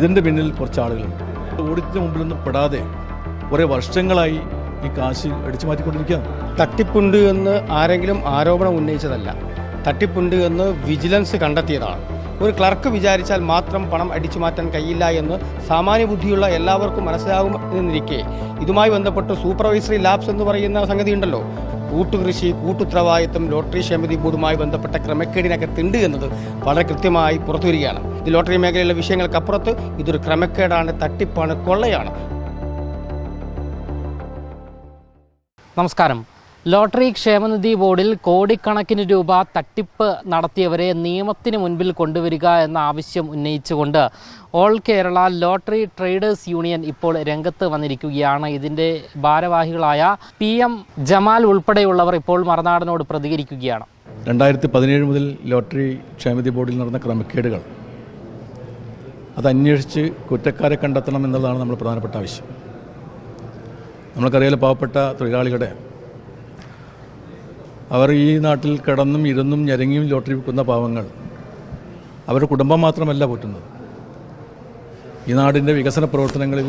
ഇതിന്റെ പിന്നിൽ കുറച്ച് ആളുകളുണ്ട്. ഓഡിറ്റിന് മുമ്പിലൊന്നും പെടാതെ കുറേ വർഷങ്ങളായി ഈ കാശ് അടിച്ചു മാറ്റിക്കൊണ്ടിരിക്കുകയാണ്. തട്ടിപ്പുണ്ട് എന്ന് ആരെങ്കിലും ആരോപണം ഉന്നയിച്ചതല്ല. തട്ടിപ്പുണ്ട് എന്ന് വിജിലൻസ് കണ്ടെത്തിയതാണ്. ഒരു ക്ലർക്ക് വിചാരിച്ചാൽ മാത്രം പണം അടിച്ചു മാറ്റാൻ കഴിയില്ല എന്ന് സാമാന്യ ബുദ്ധിയുള്ള എല്ലാവർക്കും മനസ്സിലാകുമെന്നിരിക്കെ. ഇതുമായി ബന്ധപ്പെട്ട് സൂപ്പർവൈസറി ലാബ്സ് എന്ന് പറയുന്ന സംഗതി ഉണ്ടല്ലോ കൂട്ടുകൃഷി കൂട്ടുത്തരവാദിത്വം ലോട്ടറി ക്ഷമതി ബോർഡുമായി ബന്ധപ്പെട്ട ക്രമക്കേടിനൊക്കെ തിണ്ട് എന്നത് വളരെ കൃത്യമായി പുറത്തു വരികയാണ് ഇത് ലോട്ടറി മേഖലയിലെ വിഷയങ്ങൾക്കപ്പുറത്ത് ഇതൊരു ക്രമക്കേടാണ് തട്ടിപ്പാണ് കൊള്ളയാണ്. നമസ്കാരം. ലോട്ടറി ക്ഷേമനിധി ബോർഡിൽ കോടിക്കണക്കിന് രൂപ തട്ടിപ്പ് നടത്തിയവരെ നിയമത്തിന് മുൻപിൽ കൊണ്ടുവരിക എന്ന ആവശ്യം ഉന്നയിച്ചുകൊണ്ട് all Kerala lottery traders union ഇപ്പോൾ രംഗത്ത് വന്നിരിക്കുകയാണ്. ഇതിന്റെ ഭാരവാഹികളായ പി എം ജമാൽ ഉൾപ്പെടെയുള്ളവർ ഇപ്പോൾ മറുനാടനോട് പ്രതികരിക്കുകയാണ്. രണ്ടായിരത്തി പതിനേഴ് മുതൽ ലോട്ടറി ക്ഷേമനിധി ബോർഡിൽ നടന്ന ക്രമക്കേടുകൾ അത് കുറ്റക്കാരെ കണ്ടെത്തണം എന്നുള്ളതാണ് നമ്മൾ പ്രധാനപ്പെട്ട ആവശ്യം. നമ്മൾക്കറിയാലോ പാവപ്പെട്ട തൊഴിലാളികളുടെ അവർ ഈ നാട്ടിൽ കിടന്നും ഇരുന്നും ഞരങ്ങിയും ലോട്ടറി വിൽക്കുന്ന പാവങ്ങൾ. അവരുടെ കുടുംബം മാത്രമല്ല പോറ്റുന്നത് ഈ നാടിന്റെ വികസന പ്രവർത്തനങ്ങളിൽ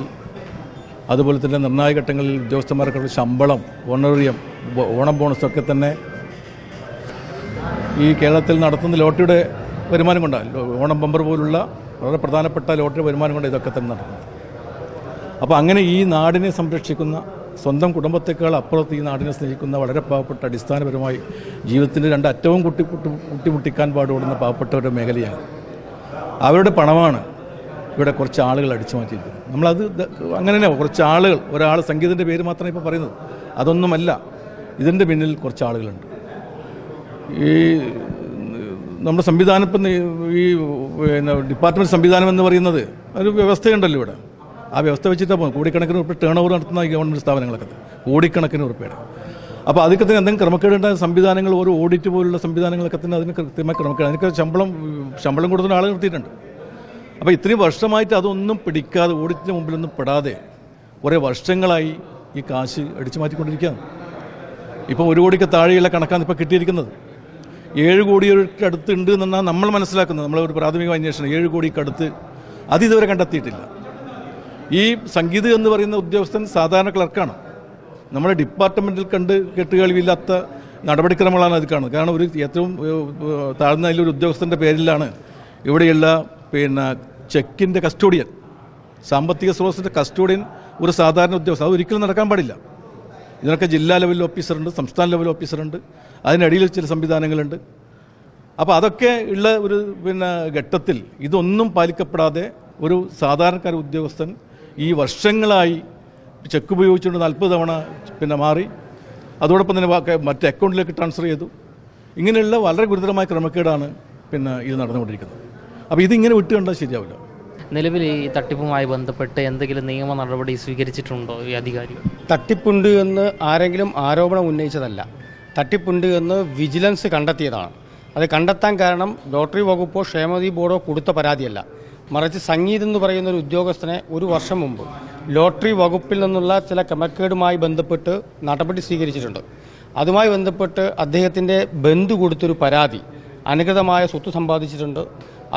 അതുപോലെ തന്നെ നിർണായക ഘട്ടങ്ങളിൽ ഉദ്യോഗസ്ഥന്മാർക്കുള്ള ശമ്പളം ഓണറിയം ഓണം ബോണസൊക്കെ തന്നെ ഈ കേരളത്തിൽ നടത്തുന്ന ലോട്ടറിയുടെ വരുമാനം കൊണ്ടാണ് ഓണം ബമ്പർ പോലുള്ള വളരെ പ്രധാനപ്പെട്ട ലോട്ടറി വരുമാനം കൊണ്ട് ഇതൊക്കെ തന്നെ നടക്കുന്നത്. അപ്പോൾ അങ്ങനെ ഈ നാടിനെ സംരക്ഷിക്കുന്ന സ്വന്തം കുടുംബത്തെക്കാൾ അപ്പുറത്ത് ഈ നാടിനെ സ്നേഹിക്കുന്ന വളരെ പാവപ്പെട്ട അടിസ്ഥാനപരമായി ജീവിതത്തിന്റെ രണ്ട് അറ്റവും കുട്ടി കുട്ടി കുട്ടിമുട്ടിക്കാൻ പാടുപെടുന്ന പാവപ്പെട്ടവരുടെ മേഖലയാണ്. അവരുടെ പണമാണ് ഇവിടെ കുറച്ച് ആളുകൾ അടിച്ചു മാറ്റിയിരിക്കുന്നത്. നമ്മളത് അങ്ങനെ തന്നെ കുറച്ച് ആളുകൾ ഒരാൾ സംഗീതത്തിന്റെ പേര് മാത്രമേ ഇപ്പോൾ പറയുന്നത്. അതൊന്നുമല്ല ഇതിന്റെ പിന്നിൽ കുറച്ച് ആളുകളുണ്ട്. ഈ നമ്മുടെ സംവിധാനം ഇപ്പം ഈ പിന്നെ ഡിപ്പാർട്ട്മെന്റ് സംവിധാനം എന്ന് പറയുന്നത് ഒരു വ്യവസ്ഥയുണ്ടല്ലോ ഇവിടെ. ആ വ്യവസ്ഥ വെച്ചിട്ട് പോകും കോടിക്കണക്കിന് ഉറപ്പ് ടേൺ ഓവർ നടത്തുന്ന ഗവൺമെന്റ് സ്ഥാപനങ്ങളൊക്കെ. കോടിക്കണക്കിന് ഉറുപ്പയുടെ അപ്പോൾ അതൊക്കെ തന്നെ എന്തെങ്കിലും ക്രമക്കേടേണ്ട സംവിധാനങ്ങൾ ഓരോ ഓഡിറ്റ് പോലുള്ള സംവിധാനങ്ങളൊക്കെ തന്നെ അതിന് കൃത്യമായി ക്രമക്കേട്. അതിനൊക്കെ ശമ്പളം ശമ്പളം കൊടുക്കുന്ന ആൾ നിർത്തിയിട്ടുണ്ട്. അപ്പോൾ ഇത്രയും വർഷമായിട്ട് അതൊന്നും പിടിക്കാതെ ഓഡിറ്റിന് മുമ്പിലൊന്നും പെടാതെ കുറേ വർഷങ്ങളായി ഈ കാശ് അടിച്ചു മാറ്റിക്കൊണ്ടിരിക്കുകയാണ് ഇപ്പോൾ ഒരു കോടിക്ക് താഴെയുള്ള കണക്കാണ് ഇപ്പോൾ കിട്ടിയിരിക്കുന്നത്. ഏഴ് കോടിയുടെ അടുത്തുണ്ട് എന്നാണ് നമ്മൾ മനസ്സിലാക്കുന്നത്. നമ്മളൊരു പ്രാഥമിക അന്വേഷണം. ഏഴ് കോടിക്ക് അടുത്ത്. അത് ഇതുവരെ കണ്ടെത്തിയിട്ടില്ല. ഈ സംഗീത് എന്ന് പറയുന്ന ഉദ്യോഗസ്ഥൻ സാധാരണ ക്ലർക്കാണ്. നമ്മുടെ ഡിപ്പാർട്ട്മെന്റിൽ കണ്ട് കെട്ടുകളിവില്ലാത്ത നടപടിക്രമങ്ങളാണ് അത് കാണുന്നത്. കാരണം ഒരു ഏറ്റവും താഴ്ന്ന അതിലൊരു ഉദ്യോഗസ്ഥന്റെ പേരിലാണ് ഇവിടെയുള്ള പിന്നെ ചെക്കിന്റെ കസ്റ്റോഡിയൻ സാമ്പത്തിക സ്രോതസ്സിന്റെ കസ്റ്റോഡിയൻ ഒരു സാധാരണ ഉദ്യോഗസ്ഥൻ. അത് ഒരിക്കലും നടക്കാൻ പാടില്ല. ഇതിനൊക്കെ ജില്ലാ ലെവൽ ഓഫീസറുണ്ട് സംസ്ഥാന ലെവൽ ഓഫീസറുണ്ട് അതിനടിയിൽ ചില സംവിധാനങ്ങളുണ്ട്. അപ്പോൾ അതൊക്കെ ഉള്ള ഒരു പിന്നെ ഘട്ടത്തിൽ ഇതൊന്നും പാലിക്കപ്പെടാതെ ഒരു സാധാരണക്കാർ ഉദ്യോഗസ്ഥൻ ഈ വർഷങ്ങളായി ചെക്ക് ഉപയോഗിച്ചുകൊണ്ട് നാൽപ്പത് തവണ പിന്നെ മാറി. അതോടൊപ്പം തന്നെ മറ്റേ മറ്റ് അക്കൗണ്ടിലേക്ക് ട്രാൻസ്ഫർ ചെയ്തു. ഇങ്ങനെയുള്ള വളരെ ഗുരുതരമായ ക്രമക്കേടാണ് പിന്നെ ഇത് നടന്നുകൊണ്ടിരിക്കുന്നത്. അപ്പോൾ ഇതിങ്ങനെ വിട്ട് കണ്ടാൽ ശരിയാവില്ല. നിലവിൽ ഈ തട്ടിപ്പുമായി ബന്ധപ്പെട്ട് എന്തെങ്കിലും നിയമ നടപടി സ്വീകരിച്ചിട്ടുണ്ടോ ഈ അധികാരികൾ? തട്ടിപ്പുണ്ട് എന്ന് ആരെങ്കിലും ആരോപണം ഉന്നയിച്ചതല്ല. തട്ടിപ്പുണ്ട് എന്ന് വിജിലൻസ് കണ്ടെത്തിയതാണ്. അത് കണ്ടെത്താൻ കാരണം ലോട്ടറി വകുപ്പോ ക്ഷേമനിധി ബോർഡോ കൊടുത്ത പരാതിയല്ല. മറിച്ച് സംഗീത് എന്ന് പറയുന്ന ഒരു ഉദ്യോഗസ്ഥനെ ഒരു വർഷം മുമ്പ് ലോട്ടറി വകുപ്പിൽ നിന്നുള്ള ചില ക്രമക്കേടുമായി ബന്ധപ്പെട്ട് നടപടി സ്വീകരിച്ചിട്ടുണ്ട്. അതുമായി ബന്ധപ്പെട്ട് അദ്ദേഹത്തിന്റെ ബന്ധു കൊടുത്തൊരു പരാതി അനുകൃതമായ സ്വത്ത് സമ്പാദിച്ചിട്ടുണ്ട്.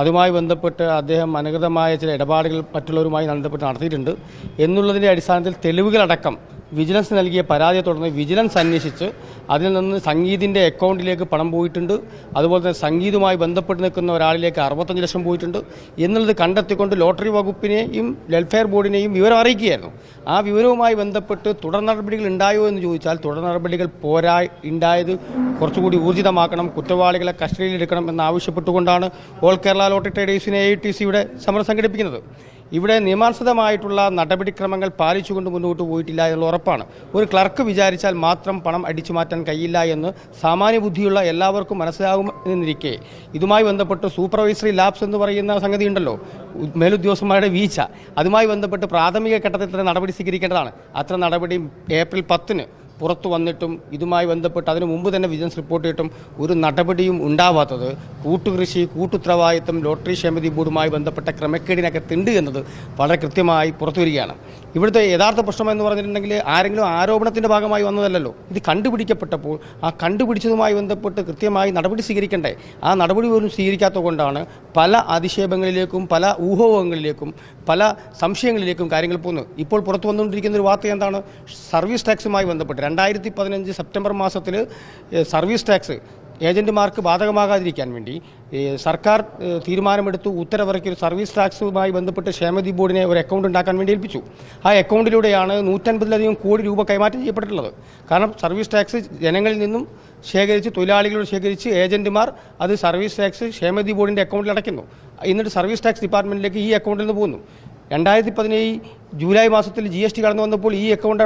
അതുമായി ബന്ധപ്പെട്ട് അദ്ദേഹം അനുകൃതമായ ചില ഇടപാടുകൾ മറ്റുള്ളവരുമായി ബന്ധപ്പെട്ട് നടത്തിയിട്ടുണ്ട്. എന്നുള്ളതിന്റെ അടിസ്ഥാനത്തിൽ തെളിവുകളടക്കം വിജിലൻസ് നൽകിയ പരാതിയെ തുടർന്ന് വിജിലൻസ് അന്വേഷിച്ച് അതിൽ നിന്ന് സംഗീതിന്റെ അക്കൗണ്ടിലേക്ക് പണം പോയിട്ടുണ്ട്. അതുപോലെ തന്നെ സംഗീതുമായി ബന്ധപ്പെട്ട് നിൽക്കുന്ന ഒരാളിലേക്ക് അറുപത്തഞ്ച് ലക്ഷം പോയിട്ടുണ്ട്. എന്നുള്ളത് കണ്ടെത്തിക്കൊണ്ട് ലോട്ടറി വകുപ്പിനെയും വെൽഫെയർ ബോർഡിനെയും വിവരം അറിയിക്കുകയായിരുന്നു. ആ വിവരവുമായി ബന്ധപ്പെട്ട് തുടർ നടപടികൾ ഉണ്ടായോ എന്ന് ചോദിച്ചാൽ തുടർ നടപടികൾ പോരാ ഉണ്ടായത് കുറച്ചുകൂടി ഊർജിതമാക്കണം കുറ്റവാളികളെ കസ്റ്റഡിയിലെടുക്കണം എന്നാവശ്യപ്പെട്ടുകൊണ്ടാണ് ഓൾ കേരള ലോട്ടറി ട്രേഡേഴ്സിനെ എ ഐ ടി സിയുടെ സമരം സംഘടിപ്പിക്കുന്നത്. ഇവിടെ നിയമാനുസൃതമായിട്ടുള്ള നടപടിക്രമങ്ങൾ പാലിച്ചുകൊണ്ട് മുന്നോട്ട് പോയിട്ടില്ല എന്നുള്ള ഉറപ്പാണ്. ഒരു ക്ലർക്ക് വിചാരിച്ചാൽ മാത്രം പണം അടിച്ചു മാറ്റാൻ കഴിയില്ല എന്ന് സാമാന്യ ബുദ്ധിയുള്ള എല്ലാവർക്കും മനസ്സിലാകുമെന്നിരിക്കെ ഇതുമായി ബന്ധപ്പെട്ട് സൂപ്പർവൈസറി ലാബ്സ് എന്ന് പറയുന്ന സംഗതി ഉണ്ടല്ലോ. മേലുദ്യോഗസ്ഥന്മാരുടെ വീഴ്ച. അതുമായി ബന്ധപ്പെട്ട് പ്രാഥമിക ഘട്ടത്തിൽ തന്നെ നടപടി സ്വീകരിക്കേണ്ടതാണ്. അത്ര നടപടി ഏപ്രിൽ പത്തിന് പുറത്തു വന്നിട്ടും ഇതുമായി ബന്ധപ്പെട്ട് അതിനു മുമ്പ് തന്നെ വിജിലൻസ് റിപ്പോർട്ട് ചെയ്തിട്ടും ഒരു നടപടിയും ഉണ്ടാവാത്തത് കൂട്ടുകൃഷി കൂട്ടുത്തരവാദിത്തം ലോട്ടറി ക്ഷേമതി ബോർഡുമായി ബന്ധപ്പെട്ട ക്രമക്കേടിനൊക്കെ തിണ്ട് എന്നത് വളരെ കൃത്യമായി പുറത്തു വരികയാണ് ഇവിടുത്തെ യഥാർത്ഥ പ്രശ്നം എന്ന് പറഞ്ഞിട്ടുണ്ടെങ്കിൽ ആരെങ്കിലും ആരോപണത്തിന്റെ ഭാഗമായി വന്നതല്ലല്ലോ. ഇത് കണ്ടുപിടിക്കപ്പെട്ടപ്പോൾ ആ കണ്ടുപിടിച്ചതുമായി ബന്ധപ്പെട്ട് കൃത്യമായി നടപടി സ്വീകരിക്കണ്ടേ? ആ നടപടി പോലും സ്വീകരിക്കാത്ത കൊണ്ടാണ് പല അധിക്ഷേപങ്ങളിലേക്കും പല ഊഹോഹങ്ങളിലേക്കും പല സംശയങ്ങളിലേക്കും കാര്യങ്ങൾ പോകുന്നത്. ഇപ്പോൾ പുറത്തു വന്നുകൊണ്ടിരിക്കുന്ന ഒരു വാർത്ത എന്താണ്? സർവീസ് ടാക്സുമായി ബന്ധപ്പെട്ട് രണ്ടായിരത്തി പതിനഞ്ച് സെപ്റ്റംബർ മാസത്തിൽ സർവീസ് ടാക്സ് ഏജന്റുമാർക്ക് ബാധകമാകാതിരിക്കാൻ വേണ്ടി സർക്കാർ തീരുമാനമെടുത്ത്. ഉത്തരവിറക്കി ഒരു സർവീസ് ടാക്സുമായി ബന്ധപ്പെട്ട് ക്ഷേമതി ബോർഡിനെ ഒരു അക്കൗണ്ട് ഉണ്ടാക്കാൻ വേണ്ടി ഏൽപ്പിച്ചു. ആ അക്കൗണ്ടിലൂടെയാണ് നൂറ്റൻപതിലധികം കോടി രൂപ കൈമാറ്റം ചെയ്യപ്പെട്ടിട്ടുള്ളത്. കാരണം സർവീസ് ടാക്സ് ജനങ്ങളിൽ നിന്നും ശേഖരിച്ച് തൊഴിലാളികളോട് ശേഖരിച്ച് ഏജന്റുമാർ അത് സർവീസ് ടാക്സ് ക്ഷേമതി ബോർഡിന്റെ അക്കൗണ്ടിൽ അടയ്ക്കുന്നു. എന്നിട്ട് സർവീസ് ടാക്സ് ഡിപ്പാർട്ട്മെന്റിലേക്ക് ഈ അക്കൗണ്ടിൽ നിന്ന് പോകുന്നു. രണ്ടായിരത്തി പതിനേഴ് ജൂലൈ മാസത്തിൽ ജി എസ് ടി കടന്നു വന്നപ്പോൾ ഈ അക്കൗണ്ട്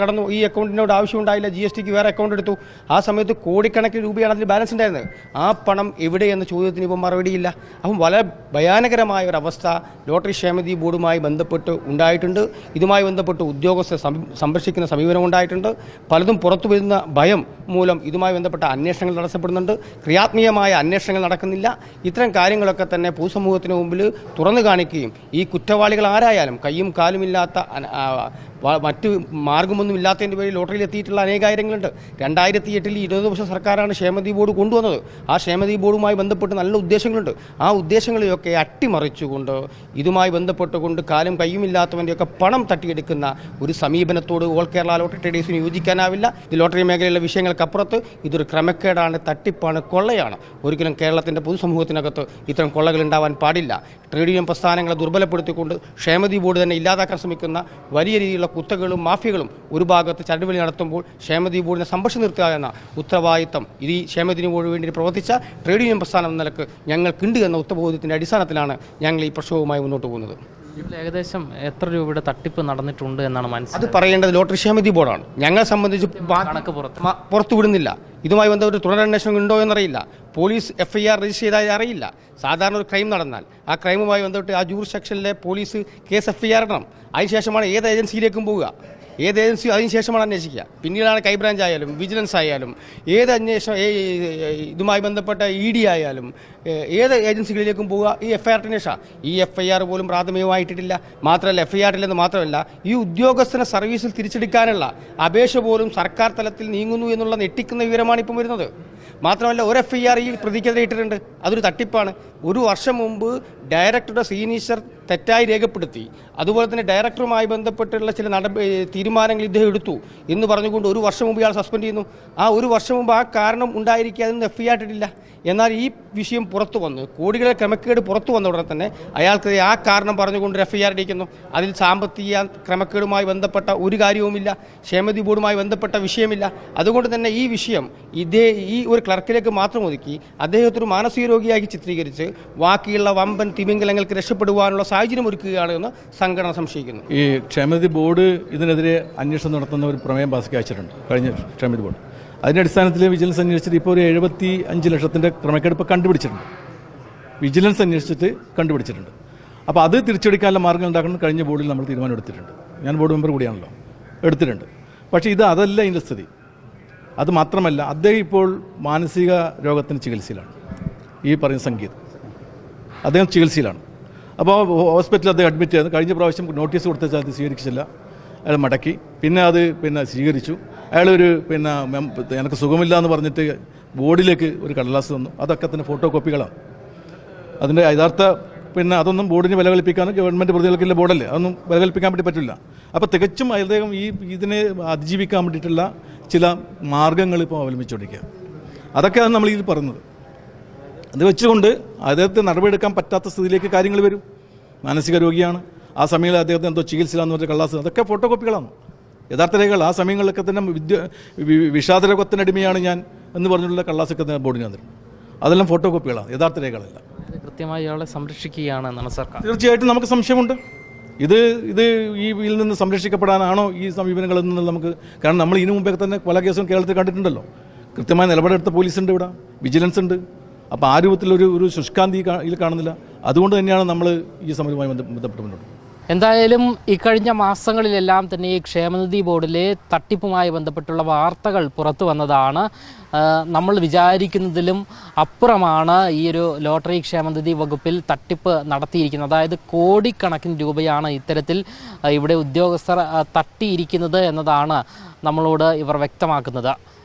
കടന്നു ഈ അക്കൗണ്ടിനോട് ആവശ്യമുണ്ടായില്ല. ജി എസ് ടിക്ക് വേറെ അക്കൗണ്ട് എടുത്തു. ആ സമയത്ത് കോടിക്കണക്കിന് രൂപയാണ് അതിൽ ബാലൻസ് ഉണ്ടായിരുന്നത്. ആ പണം എവിടെ എന്ന ചോദ്യത്തിന് ഇപ്പോൾ മറുപടിയില്ല. അപ്പം വളരെ ഭയാനകരമായ ഒരു അവസ്ഥ ലോട്ടറി ക്ഷേമതി ബോർഡുമായി ബന്ധപ്പെട്ട് ഉണ്ടായിട്ടുണ്ട്. ഇതുമായി ബന്ധപ്പെട്ട് ഉദ്യോഗസ്ഥരെ സംരക്ഷിക്കുന്ന സമീപനം ഉണ്ടായിട്ടുണ്ട്. പലതും പുറത്തു വരുന്ന ഭയം മൂലം ഇതുമായി ബന്ധപ്പെട്ട അന്വേഷണങ്ങൾ തടസ്സപ്പെടുന്നുണ്ട്. ക്രിയാത്മകമായ അന്വേഷണങ്ങൾ നടക്കുന്നില്ല. ഇത്തരം കാര്യങ്ങളൊക്കെ തന്നെ പൊതുസമൂഹത്തിന് മുമ്പിൽ തുറന്നു കാണിക്കുകയും ഈ കുറ്റവാളികൾ ആരായാലും കയ്യും കാലുമില്ലാത്ത മറ്റ് മാർഗമൊന്നും ഇല്ലാത്തതിന്റെ പേരിൽ ലോട്ടറിയിൽ എത്തിയിട്ടുള്ള അനേകായിരങ്ങളുണ്ട്. രണ്ടായിരത്തി എട്ടിൽ വർഷം സർക്കാരാണ് ക്ഷേമതി ബോർഡ് കൊണ്ടുവന്നത്. ആ ക്ഷേമതി ബോർഡുമായി ബന്ധപ്പെട്ട് നല്ല ഉദ്ദേശങ്ങളുണ്ട്. ആ ഉദ്ദേശങ്ങളെയൊക്കെ അട്ടിമറിച്ചുകൊണ്ട് ഇതുമായി ബന്ധപ്പെട്ടുകൊണ്ട് കാലും കയ്യുമില്ലാത്തവന്റെയൊക്കെ പണം തട്ടിയെടുക്കുന്ന ഒരു സമീപനത്തോട് ഓൾ കേരള ലോട്ടറി ട്രേഡേഴ്സിന് യോജിക്കാനാവില്ല. ഇത് ലോട്ടറി മേഖലയിലെ വിഷയങ്ങൾക്കപ്പുറത്ത് ഇതൊരു ക്രമക്കേടാണ് തട്ടിപ്പാണ് കൊള്ളയാണ്. ഒരിക്കലും കേരളത്തിന്റെ പൊതുസമൂഹത്തിനകത്ത് ഇത്തരം കൊള്ളകൾ ഉണ്ടാവാൻ പാടില്ല. ട്രേഡ് യൂണിയൻ പ്രസ്ഥാനങ്ങളെ ദുർബലപ്പെടുത്തിക്കൊണ്ട് ക്ഷേമതി ബോർഡ് തന്നെ ഇല്ലാതാക്കാൻ ശ്രമിക്കുന്ന വലിയ രീതിയിലുള്ള കുത്തകളും മാഫിയകളും ഒരു ഭാഗത്ത് ചരടുവലി നടത്തുമ്പോൾ ക്ഷേമതി ബോർഡിനെ സംരക്ഷിച്ച് നിർത്തുക എന്ന ഉത്തരവാദിത്തം. ഈ ക്ഷേമത്തിന് ബോർഡ് വേണ്ടി പ്രവർത്തിച്ച ട്രേഡ് യൂണിയൻ പ്രസ്ഥാനം എന്ന നിലയ്ക്ക് ഞങ്ങൾക്കുണ്ട് എന്ന ഉത്തരബോധത്തിന്റെ അടിസ്ഥാനത്തിലാണ് ഞങ്ങൾ ഈ പ്രക്ഷോഭവുമായി മുന്നോട്ട് പോകുന്നത്. ഏകദേശം എത്ര രൂപയുടെ തട്ടിപ്പ് നടന്നിട്ടുണ്ട് എന്നാണ് അത് പറയേണ്ടത് ലോട്ടറി ക്ഷേമതി ബോർഡാണ്. ഞങ്ങളെ സംബന്ധിച്ച് കണക്ക് പുറത്ത്. പുറത്തുവിടുന്നില്ല ഇതുമായി ബന്ധപ്പെട്ട് തുടരന്വേഷണം ഉണ്ടോ എന്നറിയില്ല. Police F I R register ചെയ്താൽ അറിയില്ല. സാധാരണ ഒരു ക്രൈം നടന്നാൽ ആ ക്രൈമുമായി ബന്ധപ്പെട്ട് ആ ജൂർ സെക്ഷനിലെ police case F I R ഇടണം. അതിനുശേഷമാണ് ഏത് ഏജൻസിയിലേക്കും പോവുക. ഏത് ഏജൻസി അതിനുശേഷമാണ് അന്വേഷിക്കുക. പിന്നീടാണ് ക്രൈംബ്രാഞ്ച് ആയാലും വിജിലൻസ് ആയാലും ഏത് അന്വേഷണം ഇതുമായി ബന്ധപ്പെട്ട ഇ ഡി ആയാലും ഏത് ഏജൻസികളിലേക്കും പോവുക ഈ എഫ് ഐ ആർ അന്വേഷണം ഈ എഫ് ഐ ആർ പോലും പ്രാഥമികമായിട്ടിട്ടില്ല. മാത്രമല്ല എഫ് ഐ മാത്രമല്ല ഈ ഉദ്യോഗസ്ഥനെ സർവീസിൽ തിരിച്ചെടുക്കാനുള്ള അപേക്ഷ പോലും സർക്കാർ തലത്തിൽ നീങ്ങുന്നു എന്നുള്ള ഞെട്ടിക്കുന്ന വിവരമാണ് ഇപ്പം വരുന്നത്. മാത്രമല്ല ഒരു എഫ് ഐ ആർ ഈ പ്രതിക്കെതിരെ ഇട്ടിട്ടുണ്ട്. അതൊരു തട്ടിപ്പാണ്. ഒരു വർഷം മുമ്പ് ഡയറക്ടറുടെ സീനീഷർ തെറ്റായി രേഖപ്പെടുത്തി. അതുപോലെ തന്നെ ഡയറക്ടറുമായി ബന്ധപ്പെട്ടുള്ള ചില നട തീരുമാനങ്ങൾ ഇദ്ദേഹം എടുത്തു എന്ന് പറഞ്ഞുകൊണ്ട് ഒരു വർഷം മുമ്പ് ഇയാൾ സസ്പെൻഡ് ചെയ്യുന്നു. ആ ഒരു വർഷം മുമ്പ് ആ കാരണം ഉണ്ടായിരിക്കുക അതൊന്നും എഫ് ഐ ആയിട്ടിട്ടില്ല എന്നാൽ ഈ വിഷയം പുറത്തു വന്ന് കോടികളെ ക്രമക്കേട് പുറത്തു വന്ന ഉടനെ തന്നെ അയാൾക്കെതിരെ ആ കാരണം പറഞ്ഞുകൊണ്ട് എഫ് ഐ ആർ ഇടിക്കുന്നു. അതിൽ സാമ്പത്തിക ക്രമക്കേടുമായി ബന്ധപ്പെട്ട ഒരു കാര്യവുമില്ല ക്ഷേമതി ബോർഡുമായി ബന്ധപ്പെട്ട വിഷയമില്ല. അതുകൊണ്ട് തന്നെ ഈ വിഷയം ഇതേ ഈ ഒരു ക്ലർക്കിലേക്ക് മാത്രം ഒതുക്കി അദ്ദേഹത്തെ ഒരു മാനസിക രോഗിയാക്കി ചിത്രീകരിച്ച് ബാക്കിയുള്ള വമ്പൻ തിമിംഗലങ്ങൾക്ക് രക്ഷപ്പെടുവാനുള്ള സാഹചര്യം ഒരുക്കുകയാണ് എന്ന് സംഘടന സംശയിക്കുന്നു. ഈ ക്ഷേമനിധി ബോർഡ് ഇതിനെതിരെ അന്വേഷണം നടത്തുന്ന ഒരു പ്രമേയം അയച്ചിട്ടുണ്ട്. കഴിഞ്ഞ ക്ഷേമനിധി ബോർഡ്. അതിന്റെ അടിസ്ഥാനത്തിൽ വിജിലൻസ് അന്വേഷിച്ചിട്ട് ഇപ്പോൾ ഒരു എഴുപത്തി അഞ്ച് ലക്ഷത്തിന്റെ ക്രമക്കെടുപ്പ് കണ്ടുപിടിച്ചിട്ടുണ്ട്. വിജിലൻസ് അന്വേഷിച്ചിട്ട് കണ്ടുപിടിച്ചിട്ടുണ്ട്. അപ്പോൾ അത് തിരിച്ചെടുക്കാനുള്ള മാർഗം ഉണ്ടാക്കണം കഴിഞ്ഞ ബോർഡിൽ നമ്മൾ തീരുമാനം എടുത്തിട്ടുണ്ട് ഞാൻ ബോർഡ് മെമ്പർ കൂടിയാണല്ലോ. എടുത്തിട്ടുണ്ട്. പക്ഷേ ഇത് അതല്ല ഇതിന്റെ സ്ഥിതി. അത് മാത്രമല്ല അദ്ദേഹം ഇപ്പോൾ മാനസിക രോഗത്തിന് ചികിത്സയിലാണ്. ഈ പറയുന്ന സംഗീതം. അദ്ദേഹം ചികിത്സയിലാണ്. അപ്പോൾ ഹോസ്പിറ്റലിൽ അദ്ദേഹം അഡ്മിറ്റ് ചെയ്തു. കഴിഞ്ഞ പ്രാവശ്യം നോട്ടീസ് കൊടുത്ത അത് സ്വീകരിച്ചില്ല. അയാൾ മടക്കി. പിന്നെ അത് പിന്നെ സ്വീകരിച്ചു. അയാളൊരു പിന്നെ എനിക്ക് സുഖമില്ല എന്ന് പറഞ്ഞിട്ട് ബോർഡിലേക്ക് ഒരു കടലാസ് തന്നു. അതൊക്കെ തന്നെ ഫോട്ടോ കോപ്പികളാണ് അതിന്റെ യഥാർത്ഥ പിന്നെ അതൊന്നും ബോർഡിന് വില കൽപ്പിക്കാൻ ഗവൺമെന്റ് പ്രതികൾക്കുള്ള ബോർഡല്ലേ? അതൊന്നും വില കൽപ്പിക്കാൻ വേണ്ടി പറ്റില്ല. അപ്പോൾ തികച്ചും അദ്ദേഹം ഈ ഇതിനെ അതിജീവിക്കാൻ വേണ്ടിയിട്ടുള്ള ചില മാർഗങ്ങൾ ഇപ്പോൾ അവലംബിച്ചുകൊണ്ടിരിക്കുക അതൊക്കെയാണ് നമ്മൾ ഇതിൽ പറയുന്നത് അത് വെച്ചുകൊണ്ട് അദ്ദേഹത്തെ നടപടിയെടുക്കാൻ പറ്റാത്ത സ്ഥിതിയിലേക്ക് കാര്യങ്ങൾ വരും. മാനസിക രോഗിയാണ്. ആ സമയങ്ങളിൽ അദ്ദേഹത്തെ എന്തോ ചികിത്സയിലാന്ന് പറഞ്ഞ കള്ളാസ്. അതൊക്കെ ഫോട്ടോ കോപ്പികളാണ് യഥാർത്ഥ രേഖകൾ. ആ സമയങ്ങളിലൊക്കെ തന്നെ വിദ്യ വിഷാദരോഗത്തിനടിമയാണ് ഞാൻ എന്ന് പറഞ്ഞുള്ള കള്ളാസൊക്കെ ബോർഡിന് തന്നിട്ടുണ്ട് അതെല്ലാം ഫോട്ടോ കോപ്പികളാണ് യഥാർത്ഥ രേഖകളല്ല. കൃത്യമായി ഇയാളെ സംരക്ഷിക്കുകയാണ് എന്നാണ് സർക്കാർ. തീർച്ചയായിട്ടും നമുക്ക് സംശയമുണ്ട്. ഇത് ഇത് ഈ ഇതിൽ നിന്ന് സംരക്ഷിക്കപ്പെടാനാണോ ഈ സമീപനങ്ങളിൽ നിന്ന് നമുക്ക് കാരണം നമ്മൾ ഇതിനു മുമ്പേ തന്നെ പല കേസും കേരളത്തിൽ കണ്ടിട്ടുണ്ടല്ലോ. കൃത്യമായ നിലപാടെടുത്ത പോലീസുണ്ട് ഇവിടെ. വിജിലൻസ് ഉണ്ട് അപ്പോൾ ആ രൂപത്തിലൊരു ഒരു ശുഷ്കാന്തി ഇതിൽ കാണുന്നില്ല. അതുകൊണ്ട് തന്നെയാണ് നമ്മൾ ഈ സമരവുമായി ബന്ധ- ബന്ധപ്പെട്ട് മുന്നോട്ട്. എന്തായാലും ഇക്കഴിഞ്ഞ മാസങ്ങളിലെല്ലാം തന്നെ ഈ ക്ഷേമനിധി ബോർഡിലെ തട്ടിപ്പുമായി ബന്ധപ്പെട്ടുള്ള വാർത്തകൾ പുറത്തു വന്നതാണ്. നമ്മൾ വിചാരിക്കുന്നതിലും അപ്പുറമാണ് ഈ ഒരു ലോട്ടറി ക്ഷേമനിധി വകുപ്പിൽ തട്ടിപ്പ് നടത്തിയിരിക്കുന്നത്. അതായത് കോടിക്കണക്കിന് രൂപയാണ് ഇത്തരത്തിൽ ഇവിടെ ഉദ്യോഗസ്ഥർ തട്ടിയിരിക്കുന്നത് എന്നതാണ് നമ്മളോട് ഇവർ വ്യക്തമാക്കുന്നത്.